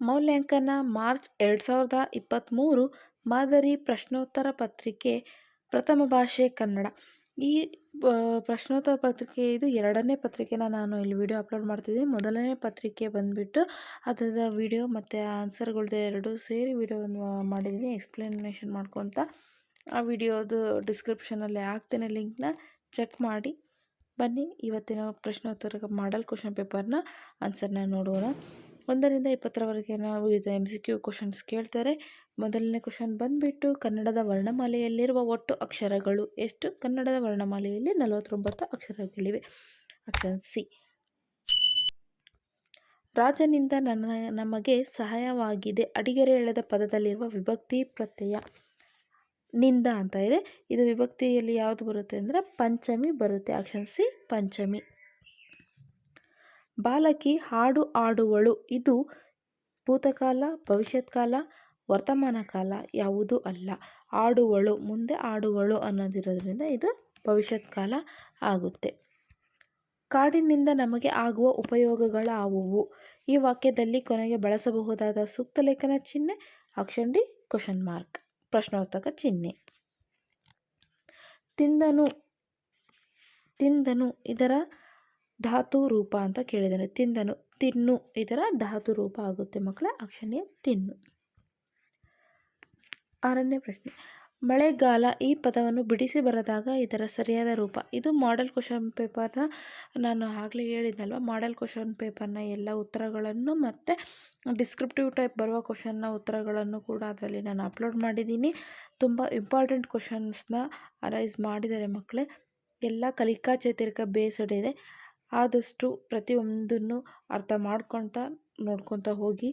ಮೌಲ್ಯಾಂಕನ March ಎರಡು ಸಾವಿರದ ಇಪ್ಪತ್ತ್ಮೂರು ಮಾದರಿ ಪ್ರಶ್ನೋತ್ತರ ಪತ್ರಿಕೆ ಪ್ರಥಮ ಭಾಷೆ ಕನ್ನಡ. ಈ ಪ್ರಶ್ನೋತ್ತರ ಪತ್ರಿಕೆ ಇದು ಎರಡನೇ ಪತ್ರಿಕೆನ ನಾನು ಇಲ್ಲಿ ವಿಡಿಯೋ ಅಪ್ಲೋಡ್ ಮಾಡ್ತಿದ್ದೀನಿ. ಮೊದಲನೇ ಪತ್ರಿಕೆ ಬಂದುಬಿಟ್ಟು ಅದರ ವಿಡಿಯೋ ಮತ್ತು ಆನ್ಸರ್ಗಳ್ದು ಎರಡು ಸೇರಿ ವಿಡಿಯೋವನ್ನು ಮಾಡಿದ್ದೀನಿ. ಎಕ್ಸ್ಪ್ಲನೇಷನ್ ಮಾಡ್ಕೊತ ಆ ವಿಡಿಯೋದು ಡಿಸ್ಕ್ರಿಪ್ಷನಲ್ಲಿ ಹಾಕ್ತೇನೆ. ಲಿಂಕ್ನ ಚೆಕ್ ಮಾಡಿ. ಬನ್ನಿ, ಇವತ್ತಿನ ಪ್ರಶ್ನೋತ್ತರ ಮಾಡಲ್ ಕ್ವಶನ್ ಪೇಪರ್ನ ಆನ್ಸರ್ನ ನೋಡೋಣ. ಒಂದರಿಂದ ಇಪ್ಪತ್ತರವರೆಗೆ ನಾವು ಇದು ಎಂ ಸಿ ಕ್ಯೂ ಕ್ವಶನ್ಸ್ ಕೇಳ್ತಾರೆ. ಮೊದಲನೇ ಕ್ವಶನ್ ಬಂದುಬಿಟ್ಟು, ಕನ್ನಡದ ವರ್ಣಮಾಲೆಯಲ್ಲಿರುವ ಒಟ್ಟು ಅಕ್ಷರಗಳು ಎಷ್ಟು? ಕನ್ನಡದ ವರ್ಣಮಾಲೆಯಲ್ಲಿ ನಲವತ್ತೊಂಬತ್ತು ಅಕ್ಷರಗಳಿವೆ. ಆಪ್ಷನ್ ಸಿ ರಾಜನಿಂದ ನನ್ನ, ನಮಗೆ ಸಹಾಯವಾಗಿದೆ. ಅಡಿಗೆರೆ ಎಳೆದ ಪದದಲ್ಲಿರುವ ವಿಭಕ್ತಿ ಪ್ರತ್ಯಯ ನಿಂದ ಅಂತ ಇದೆ. ಇದು ವಿಭಕ್ತಿಯಲ್ಲಿ ಯಾವುದು ಬರುತ್ತೆ ಅಂದರೆ, ಪಂಚಮಿ ಬರುತ್ತೆ. ಆಪ್ಷನ್ ಸಿ ಪಂಚಮಿ. ಬಾಲಕಿ ಹಾಡು ಆಡುವಳು ಇದು ಭೂತಕಾಲ, ಭವಿಷ್ಯತ್ಕಾಲ ವರ್ತಮಾನ ಕಾಲ ಯಾವುದೂ ಅಲ್ಲ. ಆಡುವಳು ಮುಂದೆ ಆಡುವಳು ಅನ್ನೋದಿರೋದ್ರಿಂದ ಇದು ಭವಿಷ್ಯತ್ ಕಾಲ ಆಗುತ್ತೆ. ಕಾಡಿನಿಂದ ನಮಗೆ ಆಗುವ ಉಪಯೋಗಗಳಾವುವು? ಈ ವಾಕ್ಯದಲ್ಲಿ ಕೊನೆಗೆ ಬಳಸಬಹುದಾದ ಸೂಕ್ತ ಲೇಖನ ಚಿಹ್ನೆ ಆಕ್ಷನ್ ಡಿ ಕ್ವಶನ್ ಮಾರ್ಕ್. ಪ್ರಶ್ನೋತ್ತಕ ಚಿಹ್ನೆ. ತಿಂದನು ತಿಂದನು, ಇದರ ಧಾತು ರೂಪ ಅಂತ ಕೇಳಿದ್ದಾರೆ ತಿಂದನು, ತಿನ್ನು ಇದರ ಧಾತು ರೂಪ ಆಗುತ್ತೆ ಮಕ್ಕಳ, ಅಕ್ಷಣೀಯ ತಿನ್ನು. ಆರನೇ ಪ್ರಶ್ನೆ. ಮಳೆಗಾಲ ಈ ಪದವನ್ನು ಬಿಡಿಸಿ ಬರೆದಾಗ ಇದರ ಸರಿಯಾದ ರೂಪ. ಇದು ಮಾಡೆಲ್ ಕ್ವಶನ್ ಪೇಪರ್ನ ನಾನು ಆಗಲೇ ಹೇಳಿದ್ನಲ್ವ? ಮಾಡೆಲ್ ಕ್ವಶನ್ ಪೇಪರ್ನ ಎಲ್ಲ ಉತ್ತರಗಳನ್ನು ಮತ್ತು ಡಿಸ್ಕ್ರಿಪ್ಟಿವ್ ಟೈಪ್ ಬರುವ ಕ್ವಶನ್ನ ಉತ್ತರಗಳನ್ನು ಕೂಡ ಅದರಲ್ಲಿ ನಾನು ಅಪ್ಲೋಡ್ ಮಾಡಿದ್ದೀನಿ. ತುಂಬ ಇಂಪಾರ್ಟೆಂಟ್ ಕ್ವಶನ್ಸ್ನ ಅರೈಸ್ ಮಾಡಿದ್ದಾರೆ ಮಕ್ಕಳೇ. ಎಲ್ಲ ಕಲಿಕಾ ಚೇತರಿಕ ಬೇಸ್ಡ್ ಇದೆ. ಆದಷ್ಟು ಪ್ರತಿಯೊಂದನ್ನು ಅರ್ಥ ಮಾಡ್ಕೊತ ನೋಡ್ಕೊತ ಹೋಗಿ.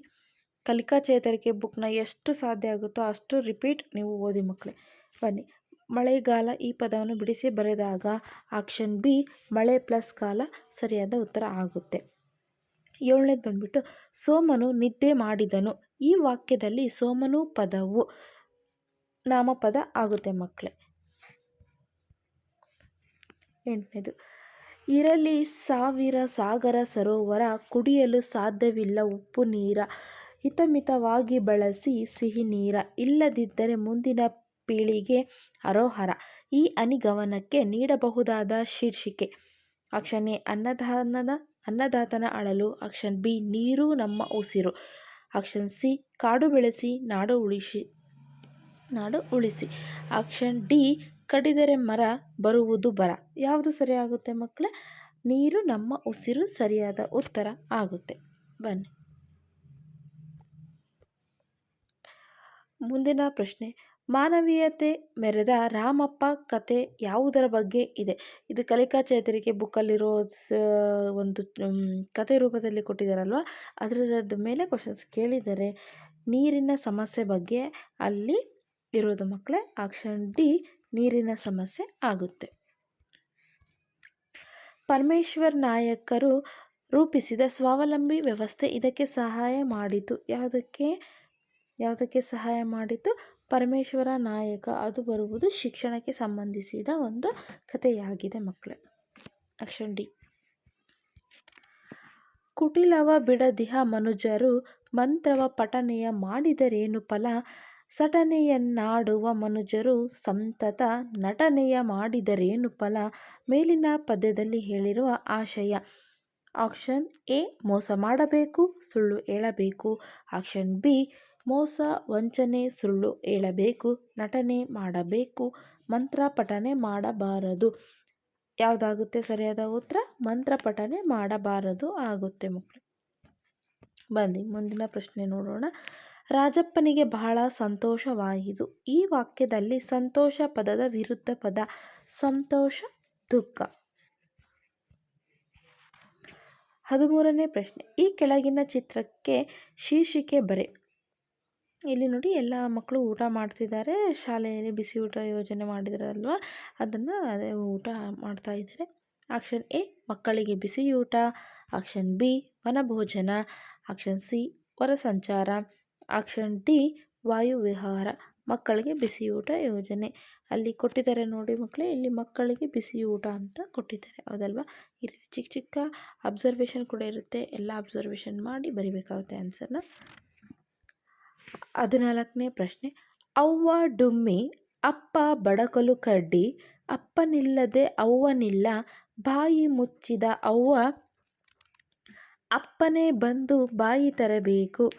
ಕಲಿಕಾ ಚೇತರಿಕೆ ಬುಕ್ನ ಎಷ್ಟು ಸಾಧ್ಯ ಆಗುತ್ತೋ ಅಷ್ಟು ರಿಪೀಟ್ ನೀವು ಓದಿ ಮಕ್ಕಳೇ ಬನ್ನಿ. ಮಳೆಗಾಲ ಈ ಪದವನ್ನು ಬಿಡಿಸಿ ಬರೆದಾಗ ಆಕ್ಷನ್ ಬಿ ಮಳೆ ಪ್ಲಸ್ ಕಾಲ ಸರಿಯಾದ ಉತ್ತರ ಆಗುತ್ತೆ. ಏಳನೇದು ಬಂದ್ಬಿಟ್ಟು, ಸೋಮನು ನಿದ್ದೆ ಮಾಡಿದನು. ಈ ವಾಕ್ಯದಲ್ಲಿ ಸೋಮನು ಪದವು ನಾಮಪದ ಆಗುತ್ತೆ ಮಕ್ಕಳೇ ಎಂಟನೇದು ಇರಲಿ ಸಾವಿರ ಸಾಗರ ಸರೋವರ, ಕುಡಿಯಲು ಸಾಧ್ಯವಿಲ್ಲ ಉಪ್ಪು ನೀರ, ಹಿತಮಿತವಾಗಿ ಬಳಸಿ ಸಿಹಿ ನೀರ, ಇಲ್ಲದಿದ್ದರೆ ಮುಂದಿನ ಪೀಳಿಗೆ ಅರೋಹರ. ಈ ಅನಿಗಮನಕ್ಕೆ ನೀಡಬಹುದಾದ ಶೀರ್ಷಿಕೆ, ಆಕ್ಷನ್ ಎ ಅನ್ನದಾನದ, ಅನ್ನದಾತನ ಅಳಲು, ಆಕ್ಷನ್ ಬಿ ನೀರು ನಮ್ಮ ಉಸಿರು, ಆಕ್ಷನ್ ಸಿ ಕಾಡು ಬೆಳೆಸಿ, ನಾಡು ಉಳಿಸಿ ನಾಡು ಉಳಿಸಿ, ಆಕ್ಷನ್ ಡಿ ಕಡಿದರೆ ಮರ ಬರುವುದು ಬರ. ಯಾವುದು ಸರಿಯಾಗುತ್ತೆ ಮಕ್ಕಳೇ? ನೀರು ನಮ್ಮ ಉಸಿರು ಸರಿಯಾದ ಉತ್ತರ ಆಗುತ್ತೆ. ಬನ್ನಿ. ಮುಂದಿನ ಪ್ರಶ್ನೆ. ಮಾನವೀಯತೆ ಮೆರೆದ ರಾಮಪ್ಪ ಕತೆ ಯಾವುದರ ಬಗ್ಗೆ ಇದೆ? ಇದು ಕಲಿಕಾ ಚೇತರಿಕೆ ಬುಕ್ಕಲ್ಲಿರೋ ಒಂದು ಕತೆ ರೂಪದಲ್ಲಿ ಕೊಟ್ಟಿದ್ದಾರಲ್ವ? ಅದರದ ಮೇಲೆ ಕ್ವಶನ್ಸ್ ಕೇಳಿದರೆ ನೀರಿನ ಸಮಸ್ಯೆ ಬಗ್ಗೆ ಅಲ್ಲಿ ಇರೋದು ಮಕ್ಕಳೇ? ಆಕ್ಷನ್ ಡಿ ನೀರಿನ ಸಮಸ್ಯೆ ಆಗುತ್ತೆ. ಪರಮೇಶ್ವರ್ ನಾಯಕರು ರೂಪಿಸಿದ ಸ್ವಾವಲಂಬಿ ವ್ಯವಸ್ಥೆ ಇದಕ್ಕೆ ಸಹಾಯ ಮಾಡಿತು. ಯಾವುದಕ್ಕೆ? ಯಾವುದಕ್ಕೆ ಸಹಾಯ ಮಾಡಿತು? ಪರಮೇಶ್ವರ ನಾಯಕ ಅದು ಬರುವುದು ಶಿಕ್ಷಣಕ್ಕೆ ಸಂಬಂಧಿಸಿದ ಒಂದು ಕಥೆಯಾಗಿದೆ ಮಕ್ಕಳೇ. Action D. ಕುಟಿಲವ ಬಿಡದಿಹ ಮನುಜರು ಮಂತ್ರವ ಪಠನೆಯ ಮಾಡಿದರೇನು ಫಲ? ಸಟನೆಯನ್ನಾಡುವ ಮನುಜರು ಸಂತತ ನಟನೆಯ ಮಾಡಿದರೇನು ಫಲ? ಮೇಲಿನ ಪದ್ಯದಲ್ಲಿ ಹೇಳಿರುವ ಆಶಯ. ಆಕ್ಷನ್ ಎ, ಮೋಸ ಮಾಡಬೇಕು, ಸುಳ್ಳು ಹೇಳಬೇಕು. ಆಕ್ಷನ್ ಬಿ, ಮೋಸ, ವಂಚನೆ, ಸುಳ್ಳು ಹೇಳಬೇಕು, ನಟನೆ ಮಾಡಬೇಕು, ಮಂತ್ರ ಪಠನೆ ಮಾಡಬಾರದು. ಯಾವುದಾಗುತ್ತೆ ಸರಿಯಾದ ಉತ್ತರ? ಮಂತ್ರ ಪಠನೆ ಮಾಡಬಾರದು ಆಗುತ್ತೆ ಮಕ್ಕಳು ಬನ್ನಿ, ಮುಂದಿನ ಪ್ರಶ್ನೆ ನೋಡೋಣ. ರಾಜಪ್ಪನಿಗೆ ಬಹಳ ಸಂತೋಷವಾಯಿತು. ಈ ವಾಕ್ಯದಲ್ಲಿ ಸಂತೋಷ ಪದದ ವಿರುದ್ಧ ಪದ ಸಂತೋಷ ದುಃಖ. ಹದಿಮೂರನೇ ಪ್ರಶ್ನೆ. ಈ ಕೆಳಗಿನ ಚಿತ್ರಕ್ಕೆ ಶೀರ್ಷಿಕೆ ಬರೆ. ಇಲ್ಲಿ ನೋಡಿ ಎಲ್ಲ ಮಕ್ಕಳು ಊಟ ಮಾಡ್ತಿದ್ದಾರೆ. ಶಾಲೆಯಲ್ಲಿ ಬಿಸಿ ಊಟ ಯೋಜನೆ ಮಾಡಿದಾರಲ್ವ? ಅದನ್ನು ಅದೇ ಊಟ ಮಾಡ್ತಾ ಇದ್ದಾರೆ. ಆಕ್ಷನ್ ಎ, ಮಕ್ಕಳಿಗೆ ಬಿಸಿ ಊಟ. ಆಕ್ಷನ್ ಬಿ, ವನಭೋಜನ. ಆಕ್ಷನ್ ಸಿ ಹೊರ ಸಂಚಾರ ಆಕ್ಷನ್ ಡಿ ವಾಯುವಿಹಾರ ಮಕ್ಕಳಿಗೆ ಬಿಸಿಯೂಟ ಯೋಜನೆ. ಅಲ್ಲಿ ಕೊಟ್ಟಿದ್ದಾರೆ ನೋಡಿ ಮಕ್ಕಳೇ, ಇಲ್ಲಿ ಮಕ್ಕಳಿಗೆ ಬಿಸಿ ಊಟ ಅಂತ ಕೊಟ್ಟಿದ್ದಾರೆ. ಹೌದಲ್ವಾ? ಈ ರೀತಿ ಚಿಕ್ಕ ಚಿಕ್ಕ ಅಬ್ಸರ್ವೇಷನ್ ಕೂಡ ಇರುತ್ತೆ. ಎಲ್ಲ ಅಬ್ಸರ್ವೇಷನ್ ಮಾಡಿ ಬರಿಬೇಕಾಗುತ್ತೆ ಆನ್ಸರ್ನ ಹದಿನಾಲ್ಕನೇ ಪ್ರಶ್ನೆ. ಅವ್ವ ಡುಮ್ಮಿ, ಅಪ್ಪ ಬಡಕಲು ಕಡ್ಡಿ, ಅಪ್ಪನಿಲ್ಲದೆ ಅವ್ವನಿಲ್ಲ, ಬಾಯಿ ಮುಚ್ಚಿದ ಅವ್ವ, ಅಪ್ಪನೇ ಬಂದು ಬಾಯಿ ತೆರಬೇಕು.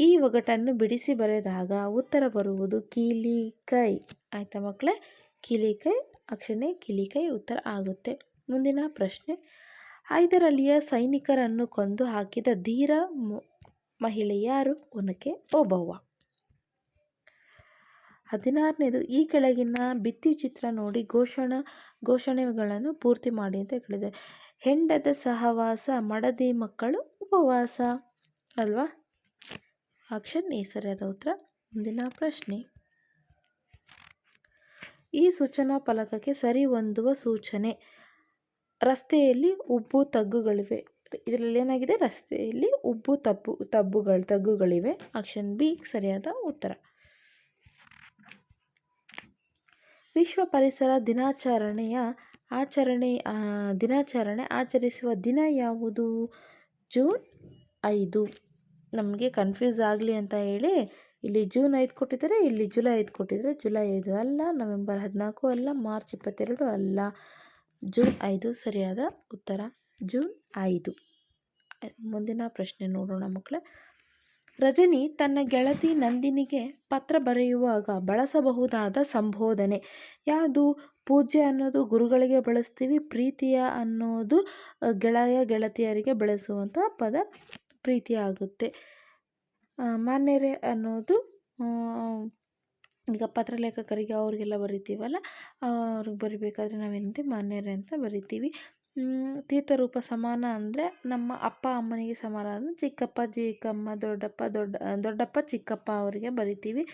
ಈ ಒಗಟನ್ನು ಬಿಡಿಸಿ ಬರೆದಾಗ ಉತ್ತರ ಬರುವುದು ಕೀಲಿಕೈ. ಆಯಿತಾ ಮಕ್ಕಳೇ ಕೀಲಿಕೈ ಅಕ್ಷರನೇ ಕೀಲಿಕೈ ಉತ್ತರ ಆಗುತ್ತೆ. ಮುಂದಿನ ಪ್ರಶ್ನೆ. ಹೈದರಲಿಯ ಸೈನಿಕರನ್ನು ಕೊಂದು ಹಾಕಿದ ಧೀರ ಮಹಿಳೆ ಯಾರು? ಒನಕೆ ಓಬವ್ವ. ಹದಿನಾರನೇದು, ಈ ಕೆಳಗಿನ ಭಿತ್ತಿಚಿತ್ರ ನೋಡಿ ಘೋಷಣ, ಘೋಷಣೆಗಳನ್ನು ಪೂರ್ತಿ ಮಾಡಿ ಅಂತ ಕೇಳಿದೆ ಹೆಂಡದ ಸಹವಾಸ, ಮಡದಿ ಮಕ್ಕಳು ಉಪವಾಸ ಅಲ್ವಾ? ಆಕ್ಷನ್ ಎ ಸರಿಯಾದ ಉತ್ತರ? ಮುಂದಿನ ಪ್ರಶ್ನೆ. ಈ ಸೂಚನಾ ಫಲಕಕ್ಕೆ ಸರಿ ಹೊಂದುವ ಸೂಚನೆ. ರಸ್ತೆಯಲ್ಲಿ ಉಬ್ಬು ತಗ್ಗುಗಳಿವೆ. ಇದರಲ್ಲಿ ಏನಾಗಿದೆ? ರಸ್ತೆಯಲ್ಲಿ ಉಬ್ಬು ತಬ್ಬು ತಬ್ಬುಗಳು, ತಗ್ಗುಗಳಿವೆ. ಆಕ್ಷನ್ ಬಿ, ಸರಿಯಾದ ಉತ್ತರ. ವಿಶ್ವ ಪರಿಸರ ದಿನಾಚರಣೆಯ ಆಚರಣೆ ದಿನಾಚರಣೆ ಆಚರಿಸುವ ದಿನ ಯಾವುದು? ಜೂನ್ ಐದು. ನಮಗೆ ಕನ್ಫ್ಯೂಸ್ ಆಗಲಿ ಅಂತ ಹೇಳಿ, ಇಲ್ಲಿ ಜೂನ್ ಐದು ಕೊಟ್ಟಿದ್ದಾರೆ, ಇಲ್ಲಿ ಜುಲೈ ಐದು ಕೊಟ್ಟಿದ್ದಾರೆ. ಜುಲೈ ಐದು ಅಲ್ಲ ನವೆಂಬರ್ ಹದಿನಾಲ್ಕು ಅಲ್ಲ ಮಾರ್ಚ್ ಇಪ್ಪತ್ತೆರಡು ಅಲ್ಲ. ಜೂನ್ ಐದು ಸರಿಯಾದ ಉತ್ತರ. ಜೂನ್ ಐದು. ಮುಂದಿನ ಪ್ರಶ್ನೆ ನೋಡೋಣ ಮಕ್ಕಳೇ ರಜನಿ ತನ್ನ ಗೆಳತಿ ನಂದಿನಿಗೆ ಪತ್ರ ಬರೆಯುವಾಗ ಬಳಸಬಹುದಾದ ಸಂಬೋಧನೆ ಯಾವುದು? ಪೂಜ್ಯ ಅನ್ನೋದು ಗುರುಗಳಿಗೆ ಬಳಸ್ತೀವಿ, ಪ್ರೀತಿಯ ಅನ್ನೋದು ಗೆಳೆಯ ಗೆಳತಿಯರಿಗೆ ಬಳಸುವಂಥ ಪದ. ಪ್ರೀತಿ ಆಗುತ್ತೆ ಮಾನ್ಯರೇ ಅನ್ನೋದು ಈಗ ಈಗ ಪತ್ರಲೇಖಕರಿಗೆ ಅವ್ರಿಗೆಲ್ಲ ಬರಿತೀವಲ್ಲ, ಅವ್ರಿಗೆ ಬರಿಬೇಕಾದ್ರೆ ನಾವೇನಂತೀವಿ? ಮಾನ್ಯರೇ ಅಂತ ಬರಿತೀವಿ. ತೀರ್ಥರೂಪ ಸಮಾನ ಅಂದರೆ ನಮ್ಮ ಅಪ್ಪ ಅಮ್ಮನಿಗೆ ಸಮಾನ ಅಂದರೆ ಚಿಕ್ಕಪ್ಪ ಚಿಕ್ಕಮ್ಮ ದೊಡ್ಡಪ್ಪ, ದೊಡ್ಡ, ದೊಡ್ಡಪ್ಪ, ಚಿಕ್ಕಪ್ಪ ಅವರಿಗೆ ಬರಿತೀವಿ.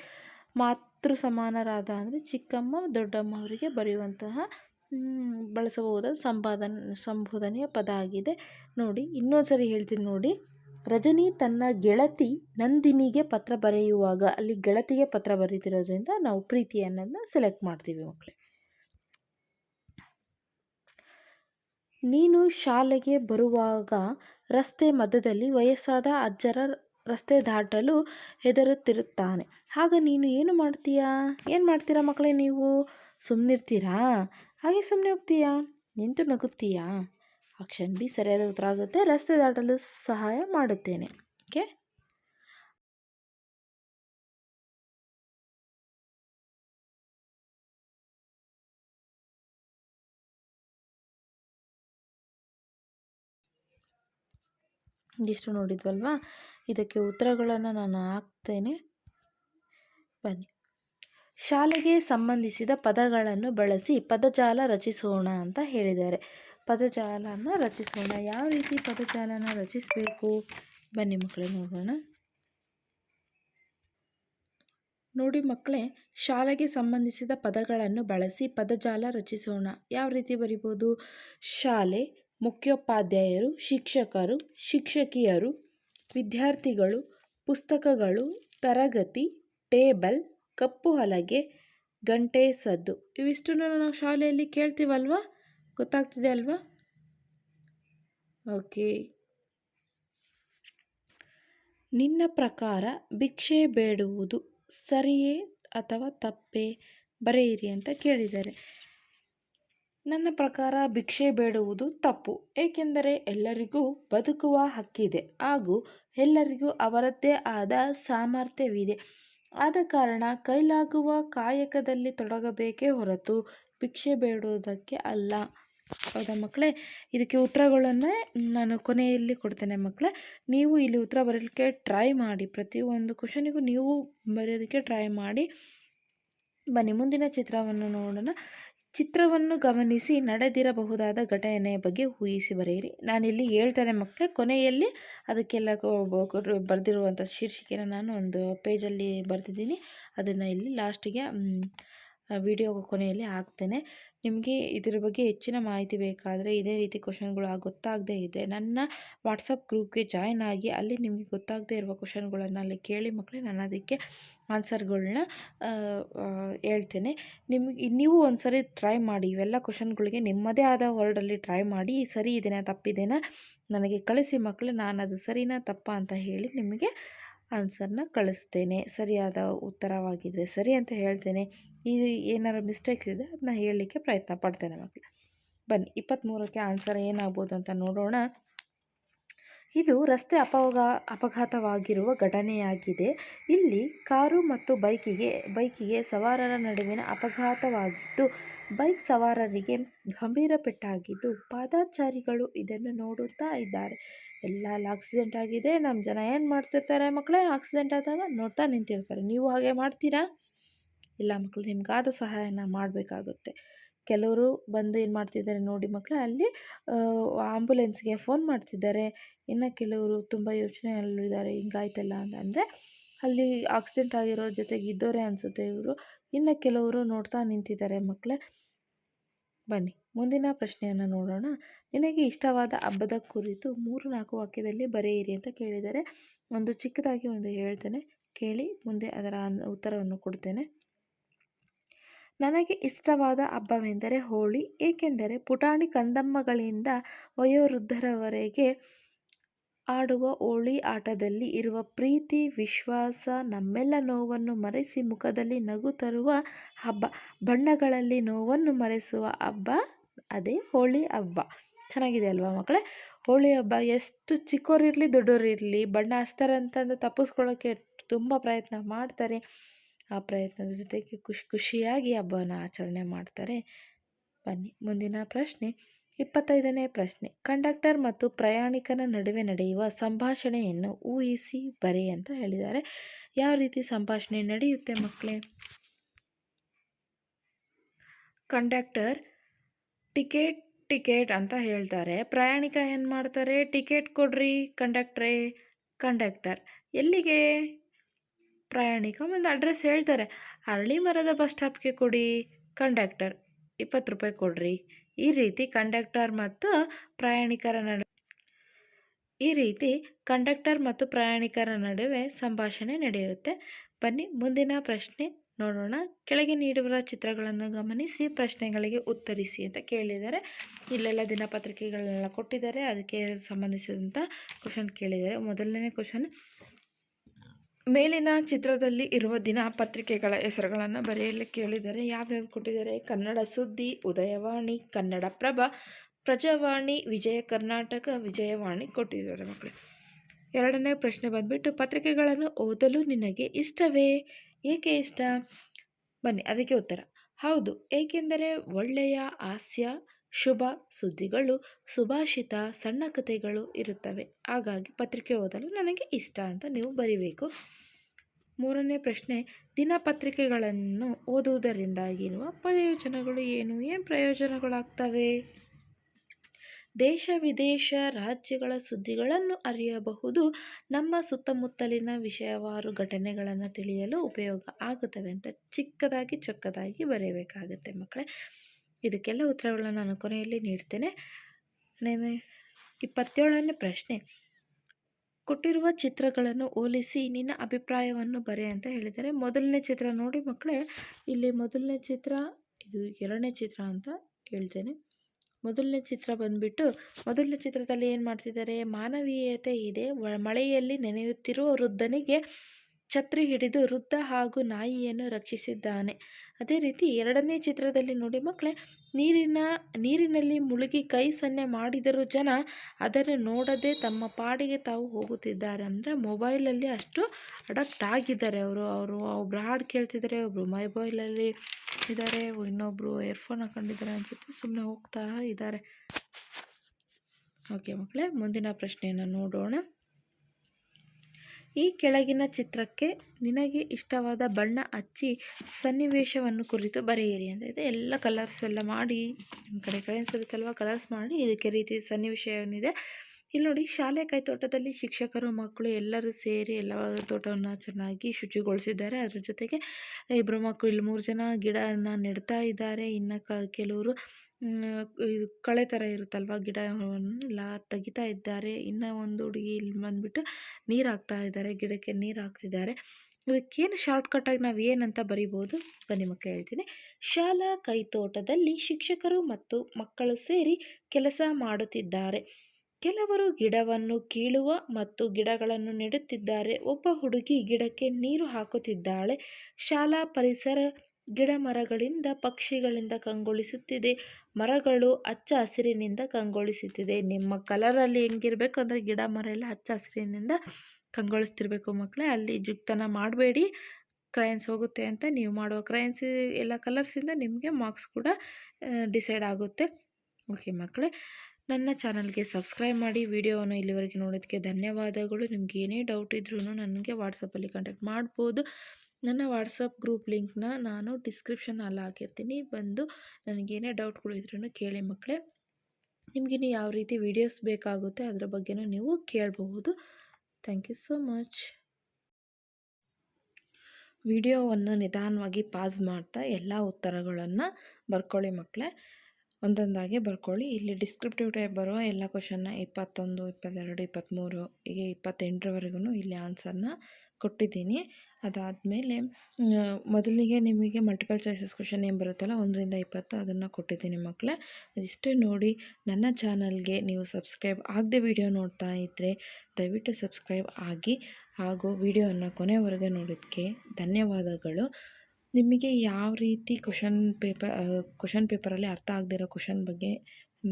ಮಾತೃ ಸಮಾನರಾದ ಅಂದರೆ ಚಿಕ್ಕಮ್ಮ, ದೊಡ್ಡಮ್ಮ ಅವರಿಗೆ ಬರೆಯುವಂತಹ ಬಳಸಬಹುದಾದ ಸಂಪಾದನೆ, ಸಂಬೋಧನೆಯ ಪದ ಆಗಿದೆ. ನೋಡಿ ಇನ್ನೊಂದು ಸರಿ ಹೇಳ್ತೀನಿ ನೋಡಿ. ರಜನಿ ತನ್ನ ಗೆಳತಿ ನಂದಿನಿಗೆ ಪತ್ರ ಬರೆಯುವಾಗ, ಅಲ್ಲಿ ಗೆಳತಿಗೆ ಪತ್ರ ಬರೀತಿರೋದ್ರಿಂದ ನಾವು ಪ್ರೀತಿ ಅನ್ನೋದನ್ನ ಸೆಲೆಕ್ಟ್ ಮಾಡ್ತೀವಿ ಮಕ್ಕಳೇ ನೀನು ಶಾಲೆಗೆ ಬರುವಾಗ ರಸ್ತೆ ಮಧ್ಯದಲ್ಲಿ ವಯಸ್ಸಾದ ಅಜ್ಜರ ರಸ್ತೆ ದಾಟಲು ಹೆದರುತ್ತಿರುತ್ತಾನೆ. ಆಗ ನೀನು ಏನು ಮಾಡ್ತೀಯಾ? ಏನು ಮಾಡ್ತೀರಾ ಮಕ್ಕಳೇ ನೀವು? ಸುಮ್ಮನಿರ್ತೀರಾ ಹಾಗೆ ಸುಮ್ಮನೆ ಹೋಗ್ತೀಯಾ? ನಿಂತು ನಗುತ್ತೀಯಾ? ಆಪ್ಷನ್ ಬಿ ಸರಿಯಾದ ಉತ್ತರ ಆಗುತ್ತೆ. ರಸ್ತೆ ದಾಟಲು ಸಹಾಯ ಮಾಡುತ್ತೇನೆ. ಓಕೆ ಇಷ್ಟು ನೋಡಿದ್ವಲ್ವಾ? ಇದಕ್ಕೆ ಉತ್ತರಗಳನ್ನು ನಾನು ಹಾಕ್ತೇನೆ. ಬನ್ನಿ. ಶಾಲೆಗೆ ಸಂಬಂಧಿಸಿದ ಪದಗಳನ್ನು ಬಳಸಿ ಪದಜಾಲ ರಚಿಸೋಣ ಅಂತ ಹೇಳಿದ್ದಾರೆ. ಪದಜಾಲನ ರಚಿಸೋಣ. ಯಾವ ರೀತಿ ಪದಜಾಲನ ರಚಿಸಬೇಕು? ಬನ್ನಿ ಮಕ್ಕಳೇ, ನೋಡೋಣ. ನೋಡಿ ಮಕ್ಕಳೇ, ಶಾಲೆಗೆ ಸಂಬಂಧಿಸಿದ ಪದಗಳನ್ನು ಬಳಸಿ ಪದಜಾಲ ರಚಿಸೋಣ. ಯಾವ ರೀತಿ ಬರಿಬೋದು? ಶಾಲೆ, ಮುಖ್ಯೋಪಾಧ್ಯಾಯರು, ಶಿಕ್ಷಕರು, ಶಿಕ್ಷಕಿಯರು, ವಿದ್ಯಾರ್ಥಿಗಳು, ಪುಸ್ತಕಗಳು, ತರಗತಿ, ಟೇಬಲ್, ಕಪ್ಪು ಹಲಗೆ, ಗಂಟೆ ಸದ್ದು. ಇವಿಷ್ಟನ್ನು ನಾವು ಶಾಲೆಯಲ್ಲಿ ಕೇಳ್ತೀವಲ್ವಾ? ಗೊತ್ತಾಗ್ತಿದೆ ಅಲ್ವಾ? ಓಕೆ. ನಿನ್ನ ಪ್ರಕಾರ ಭಿಕ್ಷೆ ಬೇಡುವುದು ಸರಿಯೇ ಅಥವಾ ತಪ್ಪೇ? ಬರೆಯಿರಿ ಅಂತ ಕೇಳಿದ್ದಾರೆ. ನನ್ನ ಪ್ರಕಾರ ಭಿಕ್ಷೆ ಬೇಡುವುದು ತಪ್ಪು, ಏಕೆಂದರೆ ಎಲ್ಲರಿಗೂ ಬದುಕುವ ಹಕ್ಕಿದೆ ಹಾಗೂ ಎಲ್ಲರಿಗೂ ಅವರದ್ದೇ ಆದ ಸಾಮರ್ಥ್ಯವಿದೆ. ಆದ ಕಾರಣ ಕೈಲಾಗುವ ಕಾಯಕದಲ್ಲಿ ತೊಡಗಬೇಕೇ ಹೊರತು ಭಿಕ್ಷೆ ಬೇಡುವುದಕ್ಕೆ ಅಲ್ಲ. ಹೌದಾ ಮಕ್ಕಳೇ? ಇದಕ್ಕೆ ಉತ್ತರಗಳನ್ನು ನಾನು ಕೊನೆಯಲ್ಲಿ ಕೊಡ್ತೇನೆ ಮಕ್ಕಳೇ. ನೀವು ಇಲ್ಲಿ ಉತ್ತರ ಬರೀಲಿಕ್ಕೆ ಟ್ರೈ ಮಾಡಿ. ಪ್ರತಿಯೊಂದು ಕ್ವಶನಿಗೂ ನೀವು ಬರೆಯೋದಕ್ಕೆ ಟ್ರೈ ಮಾಡಿ. ಬನ್ನಿ, ಮುಂದಿನ ಚಿತ್ರವನ್ನು ನೋಡೋಣ. ಚಿತ್ರವನ್ನು ಗಮನಿಸಿ ನಡೆದಿರಬಹುದಾದ ಘಟನೆಯ ಬಗ್ಗೆ ಊಹಿಸಿ ಬರೆಯಿರಿ. ನಾನಿಲ್ಲಿ ಹೇಳ್ತೇನೆ ಮಕ್ಕಳೇ, ಕೊನೆಯಲ್ಲಿ ಅದಕ್ಕೆಲ್ಲ ಬರೆದಿರುವಂಥ ಶೀರ್ಷಿಕೆನ ನಾನು ಒಂದು ಪೇಜಲ್ಲಿ ಬರೆದಿದ್ದೀನಿ. ಅದನ್ನು ಇಲ್ಲಿ ಲಾಸ್ಟಿಗೆ ವಿಡಿಯೋ ಕೊನೆಯಲ್ಲಿ ಹಾಕ್ತೇನೆ. ನಿಮಗೆ ಇದರ ಬಗ್ಗೆ ಹೆಚ್ಚಿನ ಮಾಹಿತಿ ಬೇಕಾದರೆ ಇದೇ ರೀತಿ ಕ್ವಶನ್ಗಳು ಗೊತ್ತಾಗದೆ ಇದ್ದರೆ ನನ್ನ ವಾಟ್ಸಪ್ ಗ್ರೂಪ್ಗೆ ಜಾಯ್ನ್ ಆಗಿ ಅಲ್ಲಿ ನಿಮಗೆ ಗೊತ್ತಾಗದೇ ಇರುವ ಕ್ವಶನ್ಗಳನ್ನು ಅಲ್ಲಿ ಕೇಳಿ ಮಕ್ಕಳೇ ನಾನು ಅದಕ್ಕೆ ಆನ್ಸರ್ಗಳನ್ನ ಹೇಳ್ತೇನೆ. ನಿಮಗೆ ನೀವು ಒಂದು ಸರಿ ಟ್ರೈ ಮಾಡಿ, ಇವೆಲ್ಲ ಕ್ವಶನ್ಗಳಿಗೆ ನಿಮ್ಮದೇ ಆದ ವರ್ಡಲ್ಲಿ ಟ್ರೈ ಮಾಡಿ ಸರಿ ಇದೇನಾ ತಪ್ಪಿದೆನಾ ನನಗೆ ಕಳಿಸಿ ಮಕ್ಕಳು ನಾನು ಅದು ಸರಿನಾ ತಪ್ಪಾ ಅಂತ ಹೇಳಿ ನಿಮಗೆ ಆನ್ಸರ್ನ ಕಳಿಸ್ತೇನೆ. ಸರಿಯಾದ ಉತ್ತರವಾಗಿದ್ದರೆ ಸರಿ ಅಂತ ಹೇಳ್ತೇನೆ. ಈ ಏನಾರು ಮಿಸ್ಟೇಕ್ಸ್ ಇದೆ ಅದನ್ನ ಹೇಳಲಿಕ್ಕೆ ಪ್ರಯತ್ನ ಪಡ್ತೇನೆ ಮಕ್ಕಳು ಬನ್ನಿ ಇಪ್ಪತ್ತ್ಮೂರಕ್ಕೆ ಆನ್ಸರ್ ಏನಾಗ್ಬೋದು ಅಂತ ನೋಡೋಣ. ಇದು ರಸ್ತೆ ಅಪಘಾ ಅಪಘಾತವಾಗಿರುವ ಘಟನೆಯಾಗಿದೆ. ಇಲ್ಲಿ ಕಾರು ಮತ್ತು ಬೈಕಿಗೆ ಬೈಕಿಗೆ ಸವಾರರ ನಡುವಿನ ಅಪಘಾತವಾಗಿದ್ದು, ಬೈಕ್ ಸವಾರರಿಗೆ ಗಂಭೀರ ಪೆಟ್ಟಾಗಿದ್ದು, ಪಾದಾಚಾರಿಗಳು ಇದನ್ನು ನೋಡುತ್ತಾ ಇದ್ದಾರೆ. ಎಲ್ಲ ಆಕ್ಸಿಡೆಂಟ್ ಆಗಿದೆ. ನಮ್ಮ ಜನ ಏನು ಮಾಡ್ತಿರ್ತಾರೆ ಮಕ್ಕಳೇ ಆಕ್ಸಿಡೆಂಟ್ ಆದಾಗ ನೋಡ್ತಾ ನಿಂತಿರ್ತಾರೆ. ನೀವು ಹಾಗೆ ಮಾಡ್ತೀರಾ? ಇಲ್ಲ ಮಕ್ಕಳು ನಿಮಗಾದ ಸಹಾಯನ ಮಾಡಬೇಕಾಗುತ್ತೆ. ಕೆಲವರು ಬಂದು ಏನು ಮಾಡ್ತಿದ್ದಾರೆ ನೋಡಿ ಮಕ್ಕಳು ಅಲ್ಲಿ ಆಂಬುಲೆನ್ಸ್ಗೆ ಫೋನ್ ಮಾಡ್ತಿದ್ದಾರೆ. ಇನ್ನು ಕೆಲವರು ತುಂಬ ಯೋಚನೆಯಲ್ಲಿದ್ದಾರೆ, ಹಿಂಗಾಯ್ತಲ್ಲ ಅಂತ. ಅಂದರೆ ಅಲ್ಲಿ ಆಕ್ಸಿಡೆಂಟ್ ಆಗಿರೋ ಜೊತೆಗೆ ಇದ್ದೋರೆ ಅನಿಸುತ್ತೆ ಇವರು. ಇನ್ನು ಕೆಲವರು ನೋಡ್ತಾ ನಿಂತಿದ್ದಾರೆ ಮಕ್ಕಳೇ ಬನ್ನಿ, ಮುಂದಿನ ಪ್ರಶ್ನೆಯನ್ನು ನೋಡೋಣ. ನಿನಗೆ ಇಷ್ಟವಾದ ಹಬ್ಬದ ಕುರಿತು ಮೂರು ನಾಲ್ಕು ವಾಕ್ಯದಲ್ಲಿ ಬರೆಯಿರಿ ಅಂತ ಕೇಳಿದರೆ ಒಂದು ಚಿಕ್ಕದಾಗಿ ಒಂದು ಹೇಳ್ತೇನೆ. ಕೇಳಿ, ಮುಂದೆ ಅದರ ಉತ್ತರವನ್ನು ಕೊಡ್ತೇನೆ. ನನಗೆ ಇಷ್ಟವಾದ ಹಬ್ಬವೆಂದರೆ ಹೋಳಿ. ಏಕೆಂದರೆ ಪುಟಾಣಿ ಕಂದಮ್ಮಗಳಿಂದ ವಯೋವೃದ್ಧರವರೆಗೆ ಆಡುವ ಹೋಳಿ ಆಟದಲ್ಲಿ ಇರುವ ಪ್ರೀತಿ, ವಿಶ್ವಾಸ, ನಮ್ಮೆಲ್ಲ ನೋವನ್ನು ಮರೆಸಿ ಮುಖದಲ್ಲಿ ನಗು ತರುವ ಹಬ್ಬ. ಬಣ್ಣಗಳಲ್ಲಿ ನೋವನ್ನು ಮರೆಸುವ ಹಬ್ಬ, ಅದೇ ಹೋಳಿ ಹಬ್ಬ. ಚೆನ್ನಾಗಿದೆ ಅಲ್ವಾ ಮಕ್ಕಳೇ? ಹೋಳಿ ಹಬ್ಬ ಎಷ್ಟು ಚಿಕ್ಕವರಿರಲಿ ದೊಡ್ಡವರಿರಲಿ ಬಣ್ಣ ಹಚ್ತಾರೆ ಅಂತಂದು ತಪ್ಪಿಸ್ಕೊಳ್ಳೋಕ್ಕೆ ತುಂಬ ಪ್ರಯತ್ನ ಮಾಡ್ತಾರೆ. ಆ ಪ್ರಯತ್ನದ ಜೊತೆಗೆ ಖುಷಿ, ಖುಷಿಯಾಗಿ ಹಬ್ಬವನ್ನು ಆಚರಣೆ ಮಾಡ್ತಾರೆ. ಬನ್ನಿ, ಮುಂದಿನ ಪ್ರಶ್ನೆ, ಇಪ್ಪತ್ತೈದನೇ ಪ್ರಶ್ನೆ. ಕಂಡಕ್ಟರ್ ಮತ್ತು ಪ್ರಯಾಣಿಕನ ನಡುವೆ ನಡೆಯುವ ಸಂಭಾಷಣೆಯನ್ನು ಊಹಿಸಿ ಬರೆ ಅಂತ ಹೇಳಿದ್ದಾರೆ. ಯಾವ ರೀತಿ ಸಂಭಾಷಣೆ ನಡೆಯುತ್ತೆ ಮಕ್ಕಳೇ? ಕಂಡಕ್ಟರ್, ಟಿಕೆಟ್ ಟಿಕೆಟ್ ಅಂತ ಹೇಳ್ತಾರೆ. ಪ್ರಯಾಣಿಕ ಏನು ಮಾಡ್ತಾರೆ? ಟಿಕೆಟ್ ಕೊಡ್ರಿ ಕಂಡಕ್ಟ್ರೇ, ಕಂಡಕ್ಟರ್. ಎಲ್ಲಿಗೆ? ಪ್ರಯಾಣಿಕ ಒಂದು ಅಡ್ರೆಸ್ ಹೇಳ್ತಾರೆ. ಅರಳಿ ಮರದ ಬಸ್ ಸ್ಟಾಪ್ಗೆ ಕೊಡಿ, ಕಂಡಕ್ಟರ್ ಇಪ್ಪತ್ತು ರೂಪಾಯಿ ಕೊಡ್ರಿ. ಈ ರೀತಿ ಕಂಡಕ್ಟರ್ ಮತ್ತು ಪ್ರಯಾಣಿಕರ ನಡುವೆ ಈ ರೀತಿ ಕಂಡಕ್ಟರ್ ಮತ್ತು ಪ್ರಯಾಣಿಕರ ನಡುವೆ ಸಂಭಾಷಣೆ ನಡೆಯುತ್ತೆ. ಬನ್ನಿ ಮುಂದಿನ ಪ್ರಶ್ನೆ ನೋಡೋಣ. ಕೆಳಗೆ ನೀಡುವ ಚಿತ್ರಗಳನ್ನು ಗಮನಿಸಿ, ಪ್ರಶ್ನೆಗಳಿಗೆ ಉತ್ತರಿಸಿ ಅಂತ ಕೇಳಿದ್ದಾರೆ ಇಲ್ಲೆಲ್ಲ ದಿನಪತ್ರಿಕೆಗಳನ್ನೆಲ್ಲ ಕೊಟ್ಟಿದ್ದಾರೆ. ಅದಕ್ಕೆ ಸಂಬಂಧಿಸಿದಂಥ ಕ್ವಶನ್ ಕೇಳಿದ್ದಾರೆ ಮೊದಲನೇ ಕ್ವಶನ್ ಮೇಲಿನ ಚಿತ್ರದಲ್ಲಿ ಇರುವ ದಿನಪತ್ರಿಕೆಗಳ ಹೆಸರುಗಳನ್ನು ಬರೆಯಲು ಕೇಳಿದರೆ ಯಾವ್ಯಾವ ಕೊಟ್ಟಿದ್ದಾರೆ? ಕನ್ನಡ ಸುದ್ದಿ, ಉದಯವಾಣಿ, ಕನ್ನಡಪ್ರಭ, ಪ್ರಜಾವಾಣಿ, ವಿಜಯ ಕರ್ನಾಟಕ, ವಿಜಯವಾಣಿ ಕೊಟ್ಟಿದ್ದಾರೆ ಮಕ್ಕಳು. ಎರಡನೇ ಪ್ರಶ್ನೆ ಬಂದುಬಿಟ್ಟು, ಪತ್ರಿಕೆಗಳನ್ನು ಓದಲು ನಿನಗೆ ಇಷ್ಟವೇ? ಏಕೆ ಇಷ್ಟ? ಬನ್ನಿ, ಅದಕ್ಕೆ ಉತ್ತರ. ಹೌದು, ಏಕೆಂದರೆ ಒಳ್ಳೆಯ ಹಾಸ್ಯ ಶುಭ ಸುದ್ದಿಗಳು, ಸುಭಾಷಿತ ಸಣ್ಣ ಕಥೆಗಳು ಇರುತ್ತವೆ. ಹಾಗಾಗಿ ಪತ್ರಿಕೆ ಓದಲು ನನಗೆ ಇಷ್ಟ ಅಂತ ನೀವು ಬರಿಬೇಕು. ಮೂರನೇ ಪ್ರಶ್ನೆ ದಿನಪತ್ರಿಕೆಗಳನ್ನು ಓದುವುದರಿಂದಾಗಿರುವ ಪ್ರಯೋಜನಗಳು ಏನು? ಏನು ಪ್ರಯೋಜನಗಳಾಗ್ತವೆ? ದೇಶ, ವಿದೇಶ, ರಾಜ್ಯಗಳ ಸುದ್ದಿಗಳನ್ನು ಅರಿಯಬಹುದು. ನಮ್ಮ ಸುತ್ತಮುತ್ತಲಿನ ವಿಷಯವಾರು ಘಟನೆಗಳನ್ನು ತಿಳಿಯಲು ಉಪಯೋಗ ಆಗುತ್ತವೆ ಅಂತ ಚಿಕ್ಕದಾಗಿ ಚೊಕ್ಕದಾಗಿ ಬರೆಯಬೇಕಾಗುತ್ತೆ ಮಕ್ಕಳೇ. ಇದಕ್ಕೆಲ್ಲ ಉತ್ತರಗಳನ್ನು ನಾನು ಕೊನೆಯಲ್ಲಿ ನೀಡ್ತೇನೆ. ಇಪ್ಪತ್ತೇಳನೇ ಪ್ರಶ್ನೆ. ಕೊಟ್ಟಿರುವ ಚಿತ್ರಗಳನ್ನು ಹೋಲಿಸಿ ನಿನ್ನ ಅಭಿಪ್ರಾಯವನ್ನು ಬರೆ ಅಂತ ಹೇಳಿದ್ದಾರೆ ಮೊದಲನೇ ಚಿತ್ರ ನೋಡಿ ಮಕ್ಕಳೇ. ಇಲ್ಲಿ ಮೊದಲನೇ ಚಿತ್ರ, ಇದು ಎರಡನೇ ಚಿತ್ರ ಅಂತ ಹೇಳ್ತೇನೆ. ಮೊದಲನೇ ಚಿತ್ರ ಬಂದುಬಿಟ್ಟು, ಮೊದಲನೇ ಚಿತ್ರದಲ್ಲಿ ಏನು ಮಾಡ್ತಿದ್ದಾರೆ? ಮಾನವೀಯತೆ ಇದೆ. ಮಳೆಯಲ್ಲಿ ನೆನೆಯುತ್ತಿರುವ ವೃದ್ಧನಿಗೆ ಛತ್ರಿ ಹಿಡಿದು ವೃದ್ಧ ಹಾಗೂ ನಾಯಿಯನ್ನು ರಕ್ಷಿಸಿದ್ದಾನೆ. ಅದೇ ರೀತಿ ಎರಡನೇ ಚಿತ್ರದಲ್ಲಿ ನೋಡಿ ಮಕ್ಕಳೇ, ನೀರಿನ, ನೀರಿನಲ್ಲಿ ಮುಳುಗಿ ಕೈ ಸನ್ನೆ ಮಾಡಿದರೂ ಜನ ಅದನ್ನು ನೋಡದೆ ತಮ್ಮ ಪಾಡಿಗೆ ತಾವು ಹೋಗುತ್ತಿದ್ದಾರೆ. ಅಂದರೆ ಮೊಬೈಲಲ್ಲಿ ಅಷ್ಟು ಅಡಾಪ್ಟ್ ಆಗಿದ್ದಾರೆ ಅವರು. ಅವರು, ಒಬ್ರು ಹಾಡು ಕೇಳ್ತಿದ್ದಾರೆ ಒಬ್ಬರು ಮೊಬೈಲಲ್ಲಿ ಇದ್ದಾರೆ ಇನ್ನೊಬ್ಬರು ಇಯರ್ಫೋನ್ ಹಾಕೊಂಡಿದ್ದಾರೆ ಅನಿಸುತ್ತೆ ಸುಮ್ಮನೆ ಹೋಗ್ತಾ ಇದ್ದಾರೆ. ಓಕೆ ಮಕ್ಕಳೇ, ಮುಂದಿನ ಪ್ರಶ್ನೆಯನ್ನು ನೋಡೋಣ. ಈ ಕೆಳಗಿನ ಚಿತ್ರಕ್ಕೆ ನಿನಗೆ ಇಷ್ಟವಾದ ಬಣ್ಣ ಹಚ್ಚಿ ಸನ್ನಿವೇಶವನ್ನು ಕುರಿತು ಬರೆಯಿರಿ ಅಂತ ಇದೆ. ಎಲ್ಲ ಕಲರ್ಸ್ ಎಲ್ಲ ಮಾಡಿ ನಿಮ್ಮ ಕಡೆ ಕರೆನ್ಸ್ ಇರುತ್ತಲ್ವ ಕಲರ್ಸ್ ಮಾಡಿ, ಇದಕ್ಕೆ ರೀತಿ ಸನ್ನಿವೇಶ ಏನಿದೆ ಇಲ್ಲಿ ನೋಡಿ, ಶಾಲೆ ಕೈತೋಟದಲ್ಲಿ ಶಿಕ್ಷಕರು, ಮಕ್ಕಳು ಎಲ್ಲರೂ ಸೇರಿ ಎಲ್ಲ ತೋಟವನ್ನು ಚೆನ್ನಾಗಿ ಶುಚಿಗೊಳಿಸಿದ್ದಾರೆ. ಅದ್ರ ಜೊತೆಗೆ ಇಬ್ಬರು ಮಕ್ಕಳು ಇಲ್ಲಿ ಮೂರು ಜನ ಗಿಡನ ನೆಡ್ತಾ ಇದ್ದಾರೆ. ಇನ್ನು ಕೆಲವರು ಕಳೆ ಥರ ಇರುತ್ತಲ್ವ, ಗಿಡವನ್ನೆಲ್ಲ ತೆಗಿತಾ ಇದ್ದಾರೆ. ಇನ್ನು ಒಂದು ಹುಡುಗಿ ಬಂದುಬಿಟ್ಟು ನೀರು ಹಾಕ್ತಾ ಇದ್ದಾರೆ, ಗಿಡಕ್ಕೆ ನೀರು ಹಾಕ್ತಿದ್ದಾರೆ ಇದಕ್ಕೇನು ಶಾರ್ಟ್ಕಟ್ಟಾಗಿ ನಾವು ಏನಂತ ಬರಿಬೋದು? ಬನ್ನಿ ಮಕ್ಕಳು ಹೇಳ್ತೀನಿ. ಶಾಲಾ ಕೈತೋಟದಲ್ಲಿ ಶಿಕ್ಷಕರು ಮತ್ತು ಮಕ್ಕಳು ಸೇರಿ ಕೆಲಸ ಮಾಡುತ್ತಿದ್ದಾರೆ. ಕೆಲವರು ಗಿಡವನ್ನು ಕೀಳುವ ಮತ್ತು ಗಿಡಗಳನ್ನು ನೆಡುತ್ತಿದ್ದಾರೆ. ಒಬ್ಬ ಹುಡುಗಿ ಗಿಡಕ್ಕೆ ನೀರು ಹಾಕುತ್ತಿದ್ದಾಳೆ. ಶಾಲಾ ಪರಿಸರ ಗಿಡ ಮರಗಳಿಂದ ಪಕ್ಷಿಗಳಿಂದ ಕಂಗೊಳಿಸುತ್ತಿದೆ. ಮರಗಳು ಹಚ್ಚ ಹಸಿರಿನಿಂದ ಕಂಗೊಳಿಸುತ್ತಿದೆ. ನಿಮ್ಮ ಕಲರಲ್ಲಿ ಹೆಂಗಿರಬೇಕು ಅಂದರೆ ಗಿಡ ಮರ ಎಲ್ಲ ಹಚ್ಚ ಹಸಿರಿನಿಂದ ಕಂಗೊಳಿಸ್ತಿರ್ಬೇಕು ಮಕ್ಕಳೇ. ಅಲ್ಲಿ ಜುಕ್ತನ ಮಾಡಬೇಡಿ. ಕ್ರಯನ್ಸ್ ಹೋಗುತ್ತೆ ಅಂತ ನೀವು ಮಾಡುವ ಕ್ರಯನ್ಸ್ ಎಲ್ಲ ಕಲರ್ಸಿಂದ ನಿಮಗೆ ಮಾರ್ಕ್ಸ್ ಕೂಡ ಡಿಸೈಡ್ ಆಗುತ್ತೆ. ಓಕೆ ಮಕ್ಕಳೇ, ನನ್ನ ಚಾನಲ್ಗೆ ಸಬ್ಸ್ಕ್ರೈಬ್ ಮಾಡಿ. ವಿಡಿಯೋವನ್ನು ಇಲ್ಲಿವರೆಗೆ ನೋಡೋದಕ್ಕೆ ಧನ್ಯವಾದಗಳು. ನಿಮ್ಗೆ ಏನೇ ಡೌಟ್ ಇದ್ರೂ ನನಗೆ ವಾಟ್ಸಪ್ಪಲ್ಲಿ ಕಾಂಟ್ಯಾಕ್ಟ್ ಮಾಡ್ಬೋದು. ನನ್ನ ವಾಟ್ಸಪ್ ಗ್ರೂಪ್ ಲಿಂಕ್ನ ನಾನು ಡಿಸ್ಕ್ರಿಪ್ಷನಲ್ಲಿ ಹಾಕಿರ್ತೀನಿ. ಬಂದು ನನಗೇನೇ ಡೌಟ್ಗಳು ಇದ್ರೂ ಕೇಳಿ ಮಕ್ಕಳೇ ನಿಮಗಿನ್ನು ಯಾವ ರೀತಿ ವೀಡಿಯೋಸ್ ಬೇಕಾಗುತ್ತೆ ಅದರ ಬಗ್ಗೆನೂ ನೀವು ಕೇಳಬಹುದು. ಥ್ಯಾಂಕ್ ಯು ಸೋ ಮಚ್ ವಿಡಿಯೋವನ್ನು ನಿಧಾನವಾಗಿ ಪಾಸ್ ಮಾಡ್ತಾ ಎಲ್ಲ ಉತ್ತರಗಳನ್ನು ಬರ್ಕೊಳ್ಳಿ ಮಕ್ಕಳೇ ಒಂದೊಂದಾಗಿ ಬರ್ಕೊಳ್ಳಿ. ಇಲ್ಲಿ ಡಿಸ್ಕ್ರಿಪ್ಟಿವ್ ಟೈಪ್ ಬರುವ ಎಲ್ಲ ಕ್ವಶನ್ನ ಇಪ್ಪತ್ತೊಂದು, ಇಪ್ಪತ್ತೆರಡು ಇಪ್ಪತ್ತ್ಮೂರು ಹೀಗೆ ಇಪ್ಪತ್ತೆಂಟರವರೆಗೂ ಇಲ್ಲಿ ಆನ್ಸರ್ನ ಕೊಟ್ಟಿದ್ದೀನಿ. ಅದಾದಮೇಲೆ ಮೊದಲಿಗೆ ನಿಮಗೆ ಮಲ್ಟಿಪಲ್ ಚಾಯ್ಸಸ್ ಕ್ವಶನ್ ಏನು ಬರುತ್ತಲ್ಲ, ಒಂದರಿಂದ ಇಪ್ಪತ್ತು ಅದನ್ನು ಕೊಟ್ಟಿದ್ದೀನಿ ಮಕ್ಕಳೇ ಇಷ್ಟೇ ನೋಡಿ, ನನ್ನ ಚಾನಲ್ಗೆ ನೀವು ಸಬ್ಸ್ಕ್ರೈಬ್ ಆಗದೆ ವಿಡಿಯೋ ನೋಡ್ತಾ ಇದ್ದರೆ ದಯವಿಟ್ಟು ಸಬ್ಸ್ಕ್ರೈಬ್ ಆಗಿ, ಹಾಗೂ ವಿಡಿಯೋವನ್ನು ಕೊನೆವರೆಗೆ ನೋಡೋದಕ್ಕೆ ಧನ್ಯವಾದಗಳು. ನಿಮಗೆ ಯಾವ ರೀತಿ ಕ್ವಶನ್ ಪೇಪರ್ ಕ್ವಶನ್ ಪೇಪರಲ್ಲಿ ಅರ್ಥ ಆಗದಿರೋ ಕ್ವಶನ್ ಬಗ್ಗೆ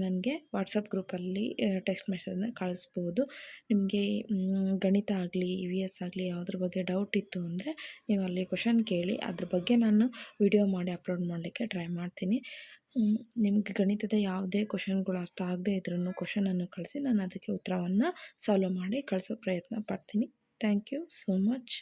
ನನಗೆ ವಾಟ್ಸಪ್ ಗ್ರೂಪಲ್ಲಿ ಟೆಕ್ಸ್ಟ್ ಮೆಸೇಜನ್ನ ಕಳಿಸ್ಬೋದು. ನಿಮಗೆ ಗಣಿತ ಆಗಲಿ ಇ ವಿ ಎಸ್ ಆಗಲಿ ಯಾವುದ್ರ ಬಗ್ಗೆ ಡೌಟ್ ಇತ್ತು ಅಂದರೆ ನೀವು ಅಲ್ಲಿ ಕ್ವಶನ್ ಕೇಳಿ, ಅದ್ರ ಬಗ್ಗೆ ನಾನು ವಿಡಿಯೋ ಮಾಡಿ ಅಪ್ಲೋಡ್ ಮಾಡಲಿಕ್ಕೆ ಟ್ರೈ ಮಾಡ್ತೀನಿ. ನಿಮಗೆ ಗಣಿತದ ಯಾವುದೇ ಕ್ವಶನ್ಗಳು ಅರ್ಥ ಆಗದೇ ಇದ್ರೂ ಕ್ವಶನನ್ನು ಕಳಿಸಿ, ನಾನು ಅದಕ್ಕೆ ಉತ್ತರವನ್ನು ಸಾಲ್ವ್ ಮಾಡಿ ಕಳಿಸೋ ಪ್ರಯತ್ನ ಪಡ್ತೀನಿ. Thank you so much